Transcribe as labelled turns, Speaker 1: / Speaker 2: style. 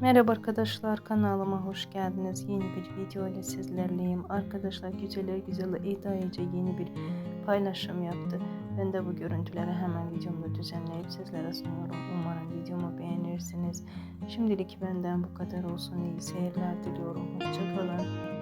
Speaker 1: Merhaba arkadaşlar kanalıma hoş geldiniz. Yeni bir video ile sizlerleyim. Arkadaşlar güzeller güzeli Eda Ece yeni bir paylaşım yaptı. Ben de bu görüntüleri hemen videomda düzenleyip sizlere sunuyorum. Umarım videomu beğenirsiniz. Şimdilik benden bu kadar olsun. İyi seyirler diliyorum. Hoşçakalın.